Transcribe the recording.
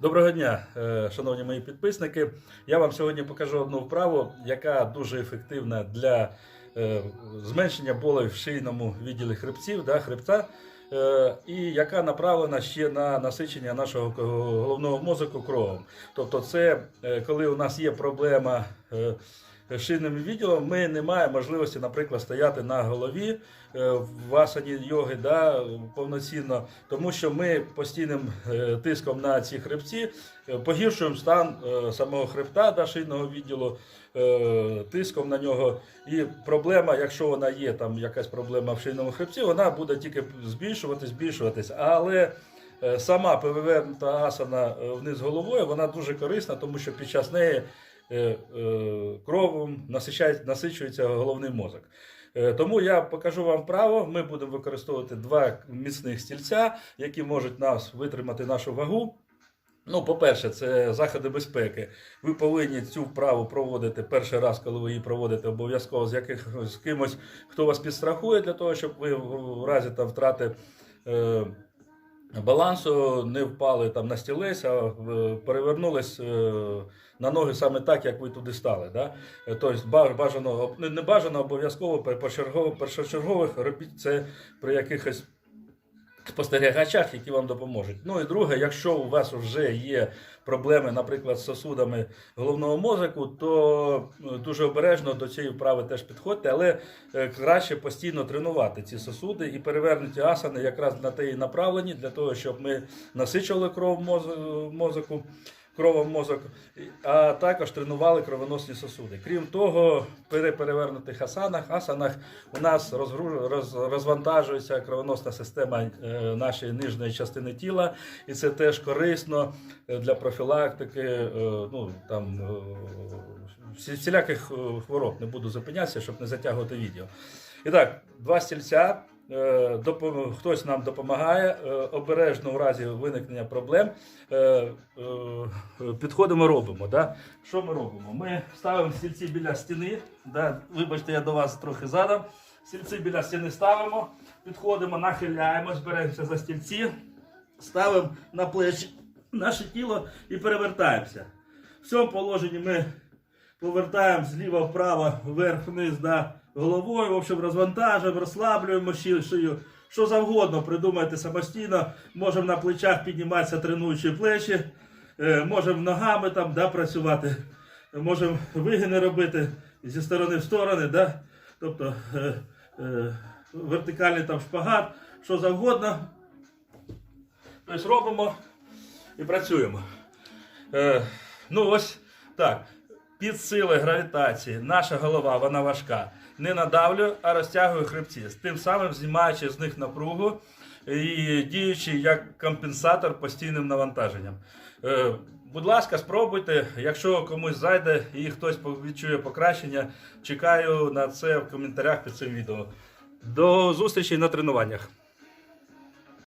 Доброго дня, е, шановні мої підписники. Я вам сьогодні покажу одну вправу, яка дуже ефективна для е, зменшення болей в шийному відділі хребців, да, хребта, е, і яка направлена ще на насичення нашого головного мозку кровом. Тобто, це коли у нас є проблема. З відділом ми не маємо можливості, наприклад, стояти на голові е, в асані йоги да, повноцінно, тому що ми постійним е, тиском на ці хребці е, погіршуємо стан самого хребта да, шийного відділу, тиском на нього. І проблема, якщо вона є, там якась проблема в шийному хребці, вона буде тільки збільшуватись, збільшуватись. Але сама перевернута асана вниз головою, вона дуже корисна, тому що під час неї кровом насичується головний мозок. Е, Тому я покажу вам вправо. Ми будемо використовувати два міцних стільця, які можуть нас витримати нашу вагу. Ну, по-перше, це заходи безпеки. Ви повинні цю вправу проводити перший раз, коли ви її проводите, обов'язково з яких з кимось, хто вас підстрахує, для того, щоб ви в разі там втрати. Е, Балансу не впали там на стілець, а е, перевернулись е, на ноги саме так, як ви туди стали. Да? Е, Тобто ба- бажано, не- бажано обов'язково першочергових робіть це при якихось спостерігачах, які вам допоможуть. Ну і друге, якщо у вас вже є проблеми, наприклад, з сосудами головного мозку, то е, дуже обережно до цієї вправи теж підходьте, але е, краще постійно тренувати ці сосуди і перевернуті асани якраз на те і направлені для того, щоб ми насичували кров моз- мозку. Кровом мозок, а також тренували кровоносні сосуди. Крім того, при перевернутих асанах, асанах у нас роз, розвантажується кровоносна система е, нашої нижньої частини тіла, і це теж корисно для профілактики, е, ну там е, всі- всіляких хвороб. Не буду зупинятися, щоб не затягувати відео. І так, два стільця. Е, Хтось нам допомагає е, обережно в разі виникнення проблем. е, Підходимо, робимо. Да? Що ми робимо? Ми ставимо стільці біля стіни. Да? Вибачте, я до вас трохи задам. Стільці біля стіни ставимо, підходимо, нахиляємось, беремося за стільці, ставимо на плечі наше тіло і перевертаємося. В цьому положенні ми повертаємо зліва вправо, вверх вниз да, головою, в общем, розвантажуємо, розслаблюємо шию. Що завгодно придумайте самостійно. Можемо на плечах підніматися, тренуючи плечі, е, можемо ногами там да, працювати, можемо вигини робити зі сторони в сторони, да? тобто е, е, вертикальний там шпагат, що завгодно. Тобто робимо і працюємо. Е, ну ось так. Під сили гравітації наша голова вона важка. Не надавлює, а розтягує хребці. Тим самим знімаючи з них напругу і діючи як компенсатор постійним навантаженням. Е, будь ласка, спробуйте. Якщо комусь зайде і хтось відчує покращення, чекаю на це в коментарях під цим відео. До зустрічі на тренуваннях.